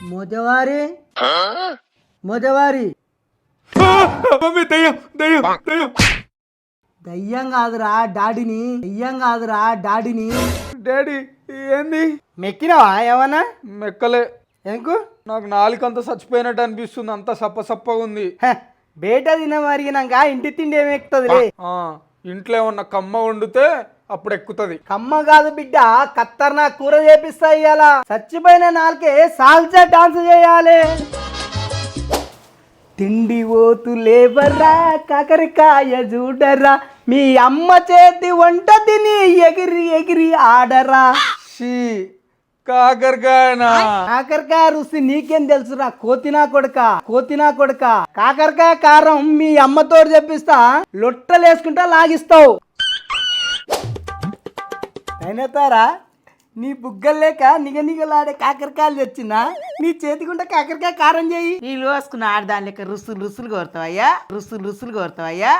మొదవారి మొదవారి దయ్యం దయ్యం దయ్యం. దయ్యం కాదురా డాడీని. దయ్యం కాదురా డాడీని. డాడీ ఏంది? మెక్కినావా ఏమన్నా? మెక్కలే. ఎందుకు? నాకు నాలుకంత చచ్చిపోయినట్టు అనిపిస్తుంది. అంత సప్ప సప్పగా ఉంది. బేట తిన మరిగినాక ఇంటి తిండి ఏమి ఎక్కుతుంది ఆ, ఇంట్లో ఏమన్నా కమ్మ వండితే అప్పుడు ఎక్కుతుంది కమ్మ కాదు బిడ్డ కత్తర్నా కూర చేపిస్తా ఇయ్యాల. చచ్చిపోయిన నాలుకే సాల్సా డాన్స్ చేయాలి. తిండి ఓతు లేబర్రా కాకరకాయ చూడరా మీ అమ్మ చేతి వంట తిని ఎగిరి ఎగిరి ఆడరా షీ కాకరకాయనా? కాకరకాయ రుచి నీకేం తెలుసురా? కోతినా కొడక కోతినా కొడక. కాకరకాయ కారం మీ అమ్మతో చెప్పిస్తా లొట్టలేసుకుంటా లాగిస్తావు. అయినతారా? నీ బుగ్గలు లేక నిగనిగలాడే కాకరకాయలు తెచ్చిందా? నీ చేతికుంటే కాకరకాయ కారం చేయి. నీళ్ళు వేసుకున్న ఆడదాని లెక్క రుసులు రుసులు కోరుతావయ్యా? రుసులు రుసులు కోరుతావయ్యా?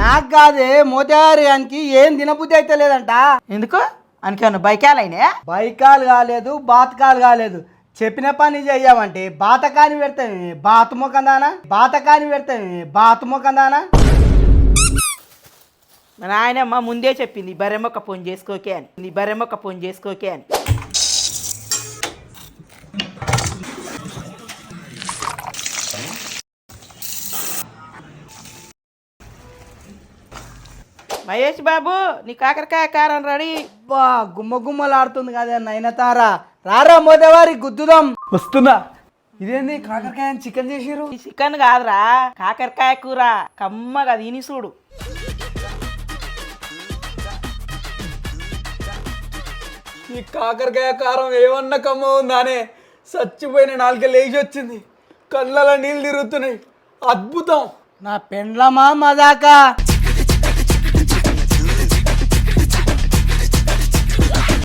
నాకు కాదే మోతేవారి గానికి ఏం తినబుద్ధి అయితే లేదంట. ఎందుకు? అనుకున్న బైకాలైనా బైకాలు కాలేదు బాతకాలు కాలేదు. చెప్పిన పని చెయ్యమంటే బాతకాని పెడతామే బాతు ముఖందానా బాతకాని పెడతామే బాతు ముఖందానా మా నాయనమ్మ ముందే చెప్పింది ఈ బర్రెమొక్క ఫోన్ చేసుకోకే అని. నీ బర్రెమొక్క ఫోన్ చేసుకోకే అని. మహేష్ బాబు నీ కాకరకాయ కారం రెడీ. బా గుమ్మ గుమ్మలాడుతుంది కదా నైనతారా రారా మోదేవారి గుద్దుదాం. వస్తున్నా. ఇదేంది కాకరకాయ చికెన్ చేసిరు ఈ చికెన్ కాదురా కాకరకాయ కూర. కమ్మగా తిని చూడు. ఈ కాకరకాయ కారం ఏమన్నా కమ్మ ఉందానే చచ్చిపోయిన నాలుగే లేచి వచ్చింది. కళ్ళలో నీళ్ళు తిరుగుతున్నాయి. అద్భుతం. నా పెండ్లమా మదాకా?